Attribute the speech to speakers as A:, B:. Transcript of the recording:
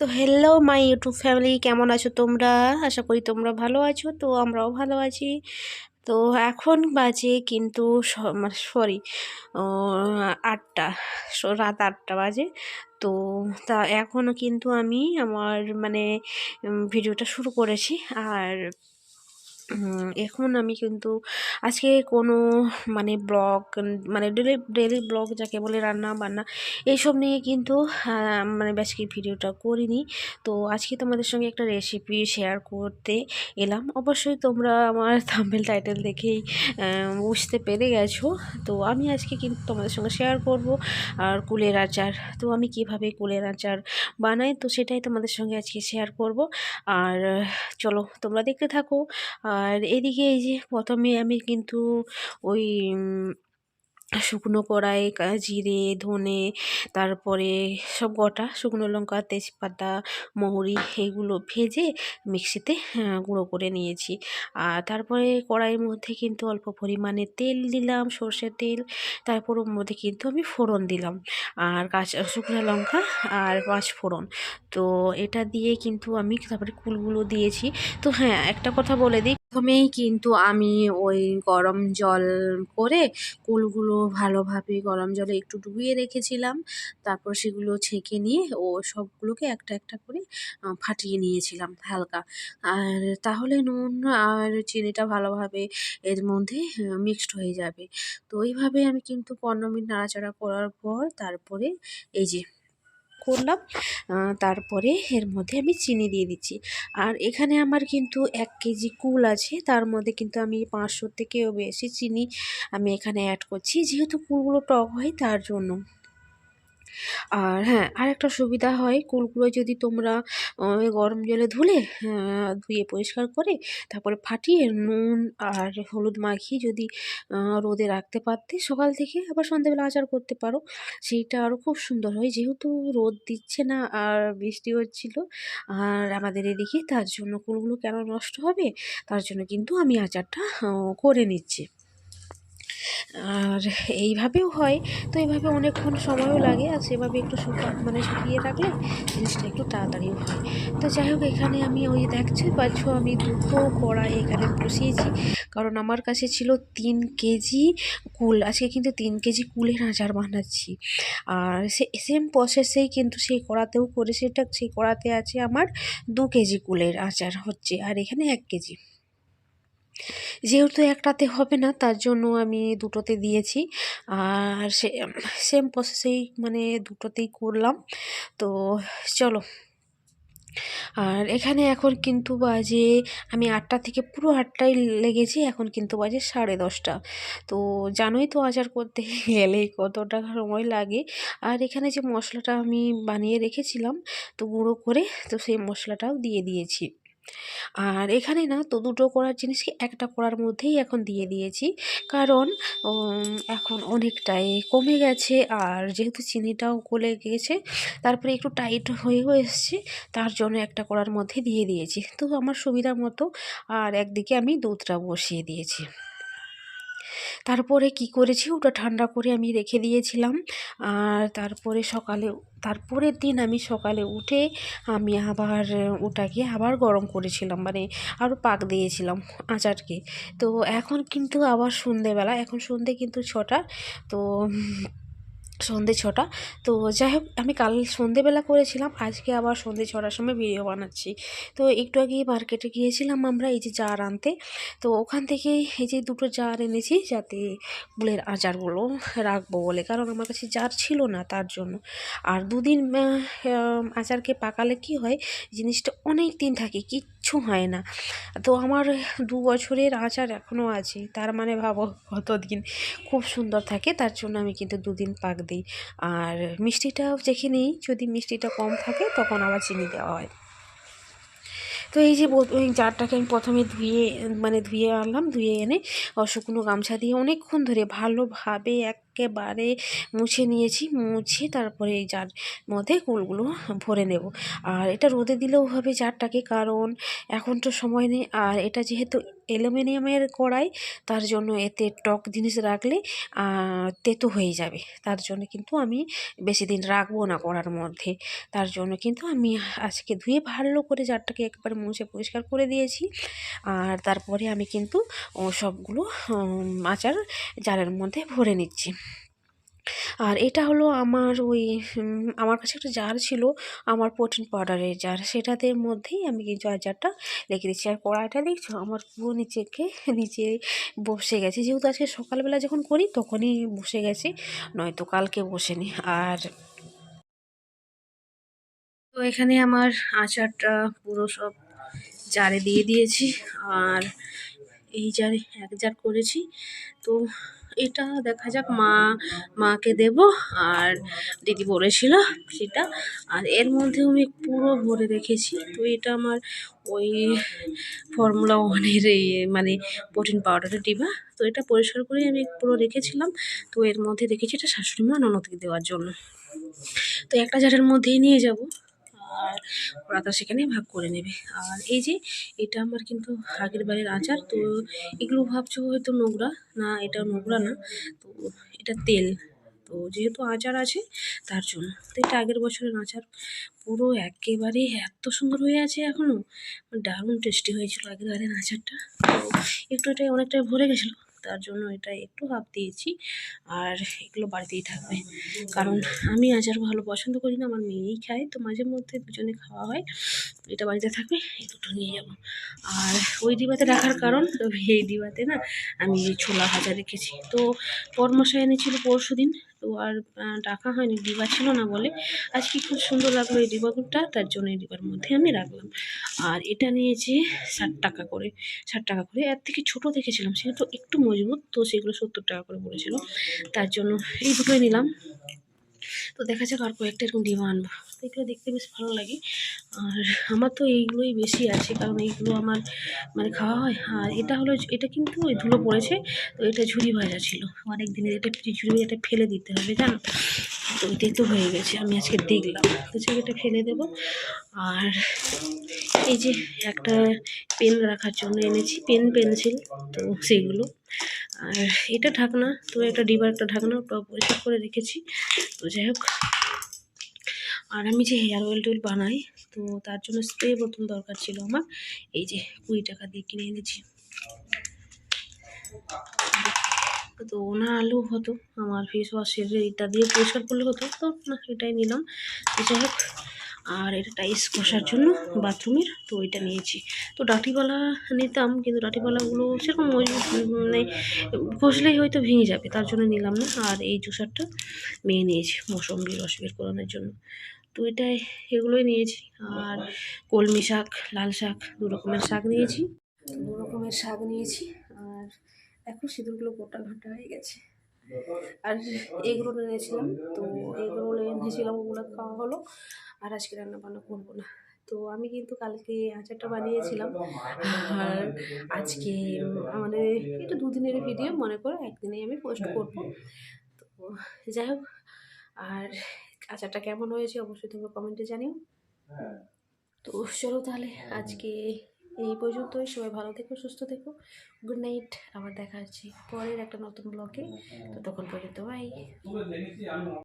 A: তো hello my YouTube family কেমন আছো তোমরা? আশা করি তোমরা ভালো আছো, তো আমরাও ভালো আছি। তো এখন বাজে কিন্তু মানে সরি আটটা রাত আটটা বাজে। তো তা এখনও কিন্তু আমি আমার মানে ভিডিওটা শুরু করেছি। আর এখন আমি কিন্তু আজকে কোনো মানে ব্লগ মানে ডেলি ডেলি ব্লগ যাকে বলে রান্না বান্না, এইসব নিয়ে কিন্তু মানে বেশি ভিডিওটা করিনি। তো আজকে তোমাদের সঙ্গে একটা রেসিপি শেয়ার করতে এলাম। অবশ্যই তোমরা আমার থাম্বেল টাইটেল দেখেই বুঝতে পেরে গেছো। তো আমি আজকে কিন্তু তোমাদের সঙ্গে শেয়ার করব, আর কুলের আচার। তো আমি কীভাবে কুলের আচার বানাই, তো সেটাই তোমাদের সঙ্গে আজকে শেয়ার করব। আর চলো, তোমরা দেখতে থাকো। আর এদিকে এই যে প্রথমে আমি কিন্তু ওই শুকনো কড়াই জিরে, ধনে, তারপরে সব গোটা শুকনো লঙ্কা, তেজপাতা, মৌরি এগুলো ভেজে মিক্সিতে গুঁড়ো করে নিয়েছি। আর তারপরে কড়াইয়ের মধ্যে কিন্তু অল্প পরিমাণে তেল দিলাম, সর্ষের তেল, তারপর ওর মধ্যে কিন্তু আমি ফোড়ন দিলাম। আর কাঁচা, শুকনো লঙ্কা আর পাঁচ ফোড়ন। তো এটা দিয়ে কিন্তু আমি তারপরে কুলগুলো দিয়েছি। তো হ্যাঁ একটা কথা বলে দিই। প্রথমেই কিন্তু আমি ওই গরম জল করে কুলগুলো ভালোভাবে গরম জলে একটু ডুবিয়ে রেখেছিলাম। তারপর সেগুলো ছেঁকে নিয়ে ও সবগুলোকে একটা একটা করে ফাটিয়ে নিয়েছিলাম হালকা। আর তাহলে নুন আর চিনিটা ভালোভাবে এর মধ্যে মিক্সড হয়ে যাবে। তো ওইভাবে আমি কিন্তু পনেরো মিনিট নাড়াচাড়া করার পর তারপরে এই যে করলাম। তারপরে এর মধ্যে আমি চিনি দিয়ে দিচ্ছি। আর এখানে আমার কিন্তু এক কেজি কুল আছে। তার মধ্যে কিন্তু আমি পাঁচশো থেকেও বেশি চিনি আমি এখানে অ্যাড করছি। যেহেতু কুলগুলো টক হয়, তার জন্য। আর হ্যাঁ আরেকটা সুবিধা হয় কুলগুলো যদি তোমরা গরম জলে ধুলে ধুয়ে পরিষ্কার করে, তারপরে ফাটিয়ে নুন আর হলুদ মাখিয়ে যদি রোদে রাখতে পারতে, সকাল থেকে আবার সন্ধ্যেবেলা আচার করতে পারো। সেইটা আরও খুব সুন্দর হয়, যেহেতু রোদ দিচ্ছে না আর বৃষ্টি হচ্ছিল, আর আমাদের এদিকে তার জন্য কুলগুলো কেন নষ্ট হবে? তার জন্য কিন্তু আমি আচারটা করে নিচ্ছি। আর এইভাবেও হয়। তো এইভাবে অনেকক্ষণ সময়ও লাগে, আর সেভাবে একটু শুকা মানে শুকিয়ে রাখলে জিনিসটা একটু তাড়াতাড়িও হয়। তো যাই হোক, এখানে আমি ওই দেখছি, পাচ্ছ আমি দুটো কড়াই এখানে বসিয়েছি। কারণ আমার কাছে ছিল তিন কেজি কুল, আজকে কিন্তু তিন কেজি কুলের আচার বানাচ্ছি। আর সে সেম প্রসেসেই কিন্তু সেই কড়াতেও করে, সেটা সেই কড়াতে আছে আমার দু কেজি কুলের আচার হচ্ছে, আর এখানে এক কেজি। যেহেতু একটাতে হবে না, তার জন্য আমি দুটোতে দিয়েছি। আর সে সেম প্রসেসেই মানে দুটোতেই করলাম। তো চলো। আর এখানে এখন কিন্তু বাজে, আমি আটটা থেকে পুরো আটটাই লেগেছি, এখন কিন্তু বাজে সাড়ে দশটা। তো জানোই তো আচার করতে গেলে কতটা সময় লাগে। আর এখানে যে মশলাটা আমি বানিয়ে রেখেছিলাম, তো গুঁড়ো করে, তো সেই মশলাটাও দিয়ে দিয়েছি। আর এখানে না তো দুটো করার জিনিসকে একটা করার মধ্যেই এখন দিয়ে দিয়েছি। কারণ এখন অনেকটাই কমে গেছে আর যেহেতু চিনিটাও গলে গেছে, তারপরে একটু টাইট হয়েও এসছে, তার জন্য একটা করার মধ্যে দিয়ে দিয়েছি। তো আমার সুবিধা মতো আর একদিকে আমি দুধটা বসিয়ে দিয়েছি। তারপরে কি করেছি? ওটা ঠান্ডা করে আমি রেখে দিয়েছিলাম। আর তারপরে সকালে, তারপরের দিন আমি সকালে উঠে আমি আবার ওটাকে আবার গরম করেছিলাম মানে আরও পাক দিয়েছিলাম আচারকে। তো এখন কিন্তু আবার সন্ধেবেলা, এখন সন্ধে কিন্তু ছটা, তো সন্ধে ছটা। তো যাই হোক আমি কাল সন্ধেবেলা করেছিলাম, আজকে আবার সন্ধে ছটার সময় ভিডিও বানাচ্ছি। তো একটু আগে মার্কেটে গিয়েছিলাম আমরা, এই যে জার আনতে। তো ওখান থেকে এই যে দুটো জার এনেছি, যাতে ফুলের আচারগুলো রাখব বলে। কারণ আমার কাছে জার ছিল না তার জন্য। আর দুদিন আচারকে পাকালে কি হয়, জিনিসটা অনেক দিন থাকে কিচ্ছু হয় না। তো আমার দু বছরের আচার এখনও আছে, তার মানে ভাবো কতদিন খুব সুন্দর থাকে, তার জন্য আমি কিন্তু দুদিন পাক দিই। আর মিষ্টিটাও দেখে নিই, যদি মিষ্টিটা কম থাকে তখন আবার চিনি দেওয়া হয়। তো এই যে জারটাকে আমি প্রথমে ধুয়ে মানে ধুয়ে আনলাম, ধুয়ে এনে শুকনো গামছা দিয়ে অনেকক্ষণ ধরে ভালোভাবে এক একেবারে মুছে নিয়েছি, মুছে তারপরে এই জার মধ্যে কুলগুলো ভরে নেব। আর এটা রোদে দিলেও হবে জারটাকে কারণ এখন তো সময় নেই। আর এটা যেহেতু অ্যালুমিনিয়ামের কড়াই, তার জন্য এতে টক জিনিস রাখলে তেতো হয়ে যাবে। তার জন্য কিন্তু আমি বেশি দিন রাখব না কড়ার মধ্যে। তার জন্য কিন্তু আমি আজকে ধুয়ে ভালো করে জারটাকে একবার মুছে পরিষ্কার করে দিয়েছি। আর তারপরে আমি কিন্তু সবগুলো আচার জারের মধ্যে ভরে নিচ্ছি। আর এটা হলো আমার ওই আমার কাছে একটা জার ছিল, আমার প্রোটিন পাউডারের জার সেটাতে মধ্যেই আমি কিন্তু আচারটা রেখে দিচ্ছি। আর কড়াইটা দেখছ? আমার পুরো নিচেকে নিচে বসে গেছে। যেহেতু আজকে সকালবেলা যখন করি, তখনই বসে গেছে, নয়তো কালকে বসেনি। আর তো এখানে আমার আচারটা পুরো সব জারে দিয়ে দিয়েছি। আর এই জারে এক জার করেছি। তো এটা দেখা যাক মা, মাকে দেব। আর দিদি বলেছিল সেটা। আর এর মধ্যেও আমি পুরো ভরে রেখেছি। তো এটা আমার ওই ফর্মুলা ওয়ানের মানে প্রোটিন পাউডারের ডিবা তো এটা পরিষ্কার করেই আমি পুরো রেখেছিলাম। তো এর মধ্যে রেখেছি এটা শাশুড়ি মা ননদকে দেওয়ার জন্য। তো একটা জারের মধ্যেই নিয়ে যাব। আর ওরা তো সেখানে ভাগ করে নেবে। আর এই যে এটা আমার কিন্তু আগের বাড়ির আচার, তো এগুলো ভাবছ হয়তো নোংরা? না, এটা নোংরা না। তো এটা তেল। তো যেহেতু আচার আছে, তার জন্য। তো এটা আগের বছরের আচার। পুরো একেবারে এত সুন্দর হয়ে আছে এখনও দারুণ টেস্টি হয়েছিল আগের বারের আচারটা। তো একটু এটা অনেকটাই ভরে গেছিল। তার জন্য এটা একটু হাফ দিয়েছি। আর এগুলো বাড়িতেই থাকবে। কারণ আমি আচার ভালো পছন্দ করি না, আমার মেয়েই খায়, তো মাঝে মধ্যে দুজনে খাওয়া হয়। এটা বাড়িতে থাকবে, এই দুটো নিয়ে যাব। আর ওই ডিবাতে রাখার কারণ এই ডিবাতে না আমি ছোলা ভাজা রেখেছি। তো পরমশায় এনেছিল পরশু দিন তো আর ডাকা হয়নি ডিবা ছিল না বলে। আজকে খুব সুন্দর লাগল এই ডিবাগুলোটা তার জন্য এই ডিবার মধ্যে আমি রাখলাম। আর এটা নিয়েছি ষাট টাকা করে, ষাট টাকা করে, এর থেকে ছোটো দেখেছিলাম, সেটা একটু মজবুত, তো সেগুলো সত্তর টাকা করে পড়েছিল। তার জন্য এই দুটোই নিলাম। তো দেখা যাক আর কয়েকটা এরকম ডিম আনব। এগুলো দেখতে বেশ ভালো লাগে। আর আমার তো এইগুলোই বেশি আছে, কারণ এইগুলো আমার মানে খাওয়া হয়। আর এটা হলো এটা কিন্তু ওই ধুলো পড়েছে, তো এটা ঝুড়ি ভাজা ছিল। অনেক দিনের এটা ঝুড়ি ভাজাটা ফেলে দিতে হবে, জানো? তো ওইটাই তো হয়ে গেছে, আমি আজকে দেখলাম। তো এটা ফেলে দেবো। আর এই যে একটা পেন রাখার জন্য এনেছি, পেন পেন্সিল, তো সেইগুলো। আর এটা ঢাকনা, তো একটা ডিবার একটা ঢাকনা, ওটা পরিষ্কার করে রেখেছি। তো যাই হোক। আর আমি যে হেয়ার অয়েল টয়েল বানাই, তো তার জন্য স্প্রে বোতল দরকার ছিল আমার। এই যে কুড়ি টাকা দিয়ে কিনে এনেছি। তো না আলু হতো, আমার ফেস ওয়াশের এটা দিয়ে পরিষ্কার করলে হতো, তো না, এটাই নিলাম। তো যাই হোক আর এটা টাইস কষার জন্য বাথরুমের তো ওইটা নিয়েছি। তো ডাটিওয়ালা নিতাম, কিন্তু ডাটিওয়ালাগুলো সেরকম মজবুত মানে ঘষলেই হয়তো ভেঙে যাবে, তার জন্য নিলাম না। আর এই জুসারটা মেয়ে নিয়েছি, মৌসম্বি রস বের করানোর জন্য। তো এটাই, এগুলোই নিয়েছি। আর কলমি শাক, লাল শাক, দু রকমের শাক নিয়েছি। দু রকমের শাক নিয়েছি। আর এখন সিঁদুরগুলো গোটা ঘাটা হয়ে গেছে। আর এগুলো এনেছিলাম। তো এগুলো এনেছিলাম ওগুলো খাওয়া হলো। আর আজকে রান্না বান্না করব না। তো আমি কিন্তু কালকে আচারটা বানিয়েছিলাম। আর আজকে মানে এটা দুদিনের ভিডিও মনে করো একদিনেই আমি পোস্ট করব। তো যাই হোক, আর আচারটা কেমন হয়েছে অবশ্যই তোমরা কমেন্টে জানিও। তো চলো তাহলে আজকে এই পর্যন্তই। সবাই ভালো থেকো, সুস্থ থেকো। গুড নাইট আবার দেখা হচ্ছে পরের একটা নতুন ব্লকে ততক্ষণ পর্যন্ত বাই